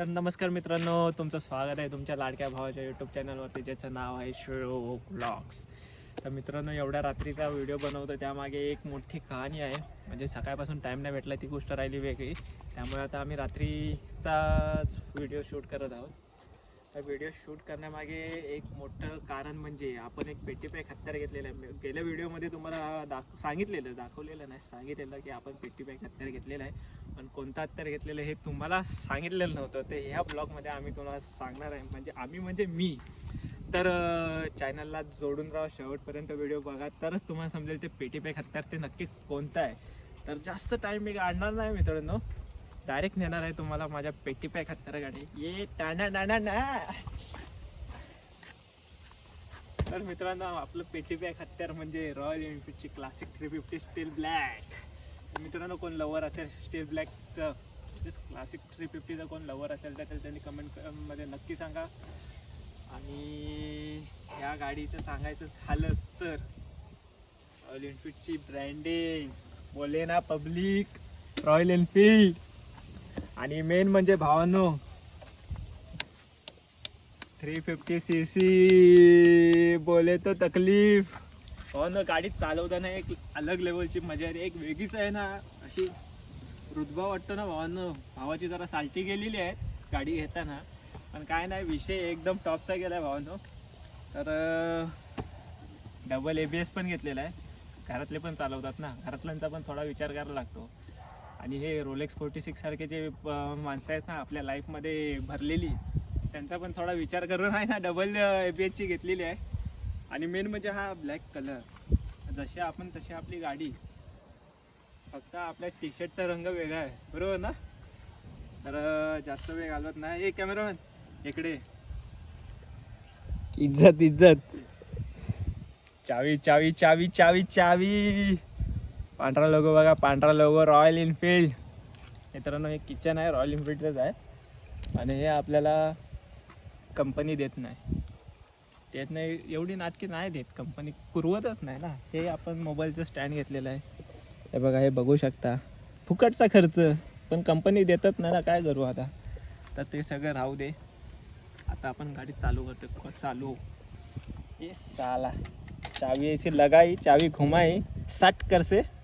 तर नमस्कार मित्रांनो तुमचं स्वागत आहे तुमच्या लाडक्या भावाच्या यूट्यूब चॅनलवरती ज्याचं नाव आहे शो ब्लॉग्स तर मित्रांनो एवढ्या रात्रीचा व्हिडिओ बनवतो त्यामागे एक मोठी कहाणी आहे. म्हणजे सकाळपासून टाईम नाही भेटला ती गोष्ट राहिली वेगळी. त्यामुळे आता आम्ही रात्रीचाच व्हिडिओ शूट करत आहोत. तर व्हिडिओ शूट करण्यामागे एक मोठं कारण म्हणजे आपण एक पेटी पॅक हत्यार घेतलेलं आहे. गेल्या व्हिडिओमध्ये तुम्हाला दाख सांगितलेलं दाखवलेलं नाही सांगितलेलं की आपण पेटी पॅक हत्यार घेतलेलं आहे. पण कोणता हत्यार घेतलेलं हे तुम्हाला सांगितलेलं नव्हतं. ते ह्या ब्लॉगमध्ये आम्ही तुम्हाला सांगणार आहे. म्हणजे आम्ही म्हणजे मी. तर चॅनलला जोडून राहा. शेवटपर्यंत व्हिडिओ बघा. तरच तुम्हाला समजेल ते पेटी पॅक हत्यार ते नक्की कोणतं आहे. तर जास्त टाईम मी काढणार नाही मित्रांनो. डायरेक्ट नेणार आहे तुम्हाला माझ्या पेटी पॅक हत्यार गाडी. ये टाणा टाणा ना. तर मित्रांनो आपलं पेटी पॅक हत्यार म्हणजे royal एनफील्डची classic three fifty steel black मित्रांनो कोण लवर असेल स्टील ब्लॅकचं म्हणजेच क्लासिक थ्री फिफ्टीचं कोण लवर असेल तर त्यांनी कमेंटमध्ये नक्की सांगा. आणि ह्या गाडीचं सांगायचं झालं तर रॉयल एनफील्डची ब्रँडिंग बोले ना पब्लिक रॉयल एनफील्ड आणि मेन म्हणजे भावांनो थ्री फिफ्टी सी सी बोले तो तकलीफ. भावानो गाडी चालवताना एक अलग लेवलची मजा येते. एक वेगळीच आहे ना अशी रुतबा वाटतो ना भावांनो. भावाची जरा सालटी गेलेली आहे गाडी घेताना. पण काय नाही विषय एकदम टॉपचा गेला आहे भावांनो. तर डबल ए बी एस पण घेतलेला आहे. घरातले पण चालवतात ना. घरातल्यांचा पण थोडा विचार करायला लागतो. आणि हे रोलेक्स फोर्टी सिक्स सारखे जे माणसं आहेत ना आपल्या लाईफमध्ये भरलेली त्यांचा पण थोडा विचार करून आहे ना डबल ए बी एसची घेतलेली आहे. आणि मेन म्हणजे हा ब्लॅक कलर जशी आपण तशी आपली गाडी फक्त आपल्या टी शर्टचा रंग वेगळा आहे. बरोबर ना? तर जास्त वेळ घालवत नाही. ए कॅमेरामॅन इकडे. इज्जत इज्जत. चावी चावी चावी चावी चावी. पांढरा लोगो बघा पांढरा लोगो रॉयल इनफिल्ड मित्रांनो हे किचन आहे रॉयल इनफिल्डचंच आहे. आणि हे आपल्याला कंपनी देत नाही. देत नाही एवढी नाटकी नाही देत. कंपनी पुरवतच नाही ना. हे आपण मोबाईलचं स्टँड घेतलेलं आहे. हे बघा हे बघू शकता. फुकटचा खर्च. पण कंपनी देतच नाही ना काय करू आता? तर ते सगळं राहू दे. आता आपण गाडी चालू करतो. चालू. ये साला. चावी ऐसी लगाई चावी घुमाई. सट करसे.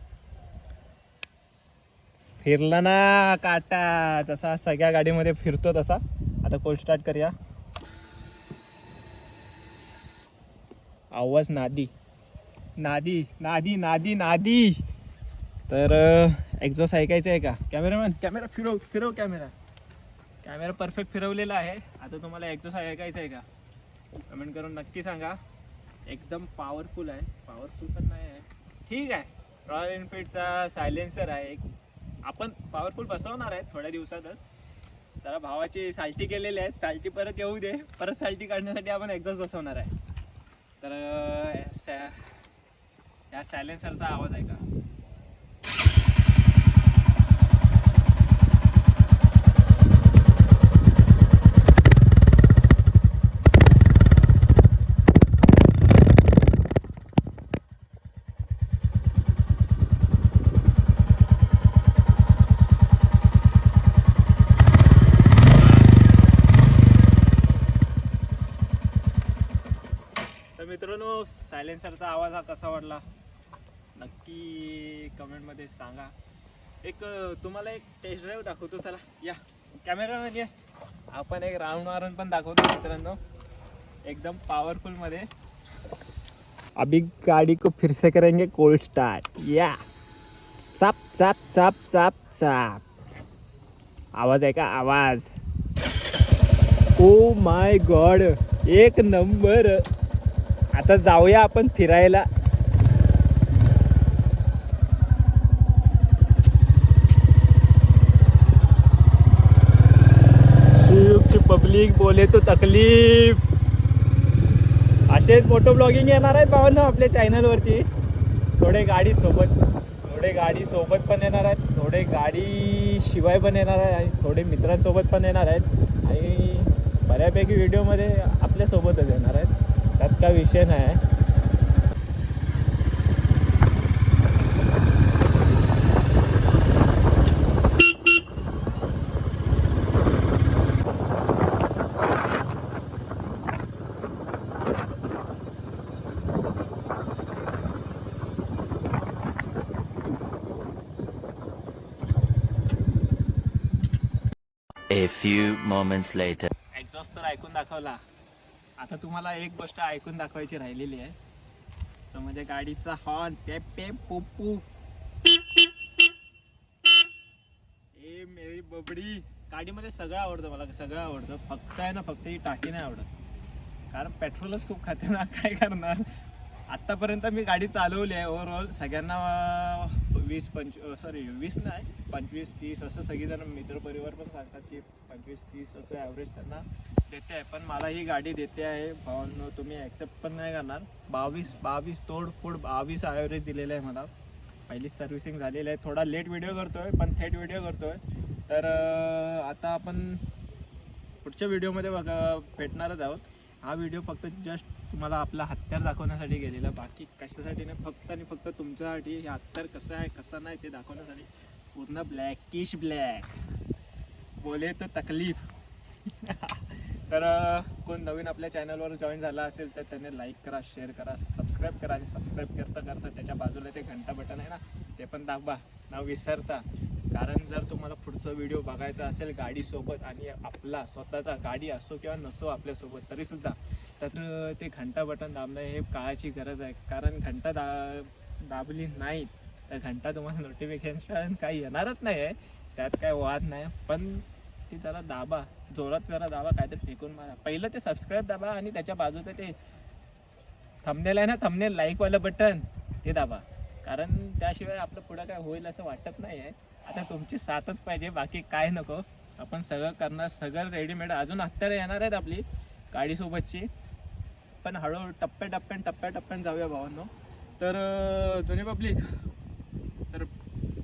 फिरला ना काटा. जसा सगळ्या गाडीमध्ये फिरतो तसा. आता कोल्ड स्टार्ट करूया. आवाज नादी. नादी नादी नादी नादी. तर एक्झॉस ऐकायचं आहे का? कॅमेरामॅन कॅमेरा फिरव फिरव कॅमेरा. कॅमेरा परफेक्ट फिरवलेला आहे. आता तुम्हाला एक्झॉस ऐकायचं आहे का? कमेंट करून नक्की सांगा. एकदम पॉवरफुल आहे. पॉवरफुल पण नाही आहे. ठीक आहे. रॉयल एनफिल्डचा सायलेन्सर आहे. एक आपण पॉवरफुल बसवणार आहे थोड्या दिवसातच. जरा भावाची साल्टी केलेली आहे साल्टी परत येऊ दे. परत साल्टी काढण्यासाठी आपण एक्झॉस्ट बसवणार आहे. तर सॅ- या सायलेन्सरचा आवाज आहे का तर मित्रांनो सायलेन्सरचा आवाज हा कसा वाटला नक्की कमेंटमध्ये सांगा. एक तुम्हाला एक टेस्ट ड्राईव्ह दाखवतो चला. या. कॅमेरामॅन या. आपण एक राऊंड मारून पण दाखवतो मित्रांनो. एकदम पॉवरफुलमध्ये अभी गाडी को फिर से करेंगे कोल्ड स्टार्ट या. चाप चाप चाप चाप चाप आवाज आहे का? आवाज. ओ माय गॉड एक नंबर आता जाऊया आपण फिरायला. पब्लिक बोले तो तकलीफ. असेच फोटो ब्लॉगिंग येणार आहेत भावांना आपल्या चॅनलवरती थोडे गाडी सोबत थोडे गाडी सोबत पण येणार आहेत. थोडे गाडी शिवाय पण येणार आहेत. आणि थोडे मित्रांसोबत पण येणार आहेत. आणि बऱ्यापैकी व्हिडिओमध्ये आपल्यासोबतच येणार आहेत. त्यात काय विषय नाही A few moments later. Exhaust ऐकून दाखवला आता तुम्हाला एक गोष्ट ऐकून दाखवायची राहिलेली आहे. तो म्हणजे गाडीचा हॉर्न पे पे पुपू ए मेरी बबडी. गाडीमध्ये सगळं आवडतं मला सगळं आवडतं. फक्त आहे ना फक्त ही टाकी नाही आवडत. कारण पेट्रोलच खूप खाते ना काय करणार. आत्तापर्यंत मी गाडी चालवली आहे ओव्हरऑल सगळ्यांना वीस पंच सॉरी वीस नाही पंचवीस तीस असं सगळीजण मित्रपरिवार पण सांगतात की पंचवीस तीस असं ॲव्हरेज त्यांना देते आहे पण मला ही गाडी देते आहे. भावांनो तुम्ही ॲक्सेप्ट पण नाही करणार. बावीस बावीस तोडफोड बावीस ॲव्हरेज दिलेलं आहे मला. पहिलीच सर्व्हिसिंग झालेली आहे. थोडा लेट व्हिडिओ करतोय पण थेट व्हिडिओ करतोय. तर आता आपण पुढच्या व्हिडिओमध्ये बघा भेटणारच आहोत. हा व्हिडिओ फक्त जस्ट तुम्हाला आपला हत्यार दाखवण्यासाठी गेलेला. बाकी कशासाठी नाही फक्त आणि फक्त तुमच्यासाठी. हे हत्यार कसं आहे कसं नाही ते दाखवण्यासाठी. पूर्ण ब्लॅकिश ब्लॅक बोले तर तकलीफ. तर कोण नवीन आपल्या चॅनलवर जॉईन झाला असेल तर त्याने लाईक करा शेअर करा सबस्क्राईब करा आणि सबस्क्राईब करता करता त्याच्या बाजूला ते घंटा बटन आहे ना ते पण दाबा. ना विसरता. कारण जर तुम्हाला पुढचा व्हिडिओ बघायचा असेल गाडीसोबत आणि आपला स्वतःचा गाडी असो किंवा नसो आपल्यासोबत तरीसुद्धा तर ते घंटा बटन दाबणं हे काळाची गरज आहे. कारण घंटा दा दाबली नाही तर घंटा तुम्हाला नोटिफिकेशन काही येणारच नाही आहे. त्यात काय वाद नाही. पण ती जरा दाबा जोरात जरा दाबा काहीतरी फेकून मारा. पहिलं ते सबस्क्राईब दाबा आणि त्याच्या बाजूचं ते थंबनेल आहे ना थंबनेल लाईकवालं बटन ते दाबा. कारण त्याशिवाय आपलं पुढं काय होईल असं वाटत नाही आहे. आता तुमची साथच पाहिजे बाकी काय नको. आपण सगळं करणार सगळं रेडीमेड अजून हत्यारं येणार आहेत आपली गाडीसोबतची. पण हळूहळू टप्प्या टप्प्यान टप्प्या टप्प्यान जाऊया भावांनो. तर जुनी जुने पब्लिक तर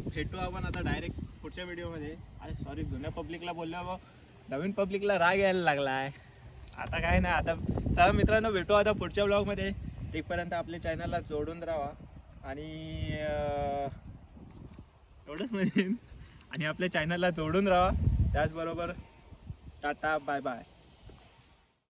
भेटू आपण आता डायरेक्ट पुढच्या व्हिडिओमध्ये. अरे सॉरी जुन्या पब्लिकला बोललो नवीन पब्लिकला राग यायला लागला आहे आता काय नाही आता चला मित्रांनो भेटू आता पुढच्या ब्लॉगमध्ये तिथपर्यंत आपल्या चॅनलला जोडून राहा. आणि एवढंच म्हणेन. आणि आपल्या चॅनलला जोडून राहा. त्याचबरोबर टाटा बाय बाय